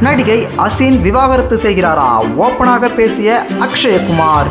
நடிகை அசின் விவாகரத்து செய்கிறாரா? ஓப்பனாக பேசிய அக்ஷயகுமார்.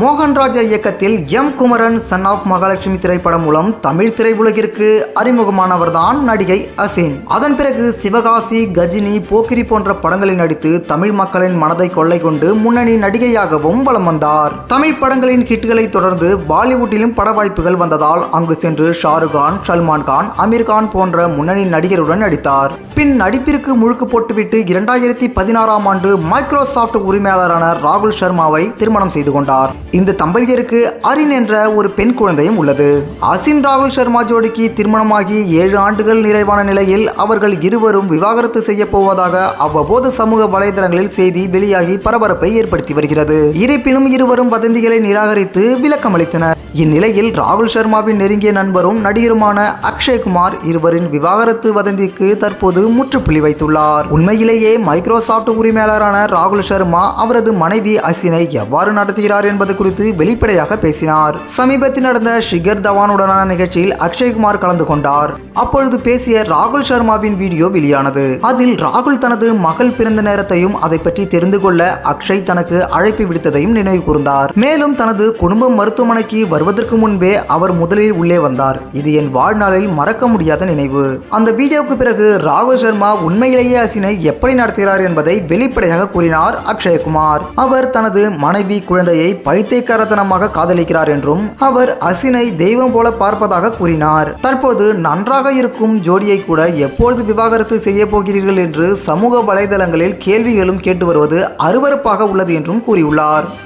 மோகன்ராஜா இயக்கத்தில் M Kumaran son of Mahalakshmi திரைப்படம் மூலம் தமிழ் திரையுலகிற்கு அறிமுகமானவர்தான் நடிகை அசின். அதன் பிறகு சிவகாசி கஜினி போக்கிரி போன்ற படங்களில் நடித்து தமிழ் மக்களின் மனதை கொள்ளை கொண்டு முன்னணி நடிகையாகவும் வலம் வந்தார். தமிழ் படங்களின் ஹிட்களை தொடர்ந்து பாலிவுட்டிலும் பட வாய்ப்புகள் வந்ததால் அங்கு சென்று ஷாருக் கான் சல்மான் கான் அமீர் கான் போன்ற முன்னணி நடிகருடன் நடித்தார். பின் நடிப்பிற்கு முழுக்கு போட்டுவிட்டு இரண்டாயிரத்தி பதினாறாம் ஆண்டு மைக்ரோசாஃப்ட் உரிமையாளரான ராகுல் சர்மாவை திருமணம் செய்து கொண்டார். இந்த தம்பதியருக்கு அரின் என்ற ஒரு பெண் குழந்தையும் உள்ளது. அசின் ராகுல் சர்மா ஜோடிக்கு திருமணமாகி ஏழு ஆண்டுகள் நிறைவான நிலையில் அவர்கள் இருவரும் விவாகரத்து செய்ய போவதாக அவ்வப்போது சமூக வலைதளங்களில் செய்தி வெளியாகி பரபரப்பை ஏற்படுத்தி வருகிறது. இருப்பினும் இருவரும் வதந்திகளை நிராகரித்து விளக்கமளித்தனர். இந்நிலையில் ராகுல் சர்மாவின் நெருங்கிய நண்பரும் நடிகருமான அக்ஷய்குமார் இருவரின் விவாகரத்து வதந்திக்கு தற்போது முற்றுப்புள்ளி வைத்துள்ளார். உண்மையிலேயே மைக்ரோசாஃப்ட் உரிமையாளரான ராகுல் சர்மா அவரது மனைவி அசினை எவ்வாறு நடத்துகிறார் என்பது குறித்து வெளிப்படையாக பேசினார். சமீபத்தில் நடந்த ஷிகர் தவானுடனான நிகழ்ச்சியில் அக்ஷய்குமார் கலந்து கொண்டார். அப்பொழுது பேசிய ராகுல் சர்மாவின் வீடியோ வெளியானது. அதில் ராகுல் தனது மகள் பிறந்த நேரத்தையும் அதை பற்றி தெரிந்து கொள்ள அக்ஷய் தனக்கு அழைப்பு விடுத்ததையும் நினைவு கூர்ந்தார். மேலும் தனது குடும்ப மருத்துவமனைக்கு வரும் வருவதற்கு முன்பே அவர் முதலில் உள்ளே வந்தார். இது என் வாழ்நாளில் மறக்க முடியாத நினைவு. அந்த வீடியோவுக்கு பிறகு ராகுல் சர்மா உண்மையிலேயே அசினை எப்படி நடத்துகிறார் என்பதை வெளிப்படையாக கூறினார் அக்ஷயகுமார். அவர் தனது மனைவி குழந்தையை பைத்தியக்காரத்தனமாக காதலிக்கிறார் என்றும் அவர் அசினை தெய்வம் போல பார்ப்பதாக கூறினார். தற்போது நன்றாக இருக்கும் ஜோடியை கூட எப்பொழுது விவாகரத்து செய்ய போகிறீர்கள் என்று சமூக வலைதளங்களில் கேள்விகளும் கேட்டு வருவது அருவருப்பாக உள்ளது என்றும் கூறியுள்ளார்.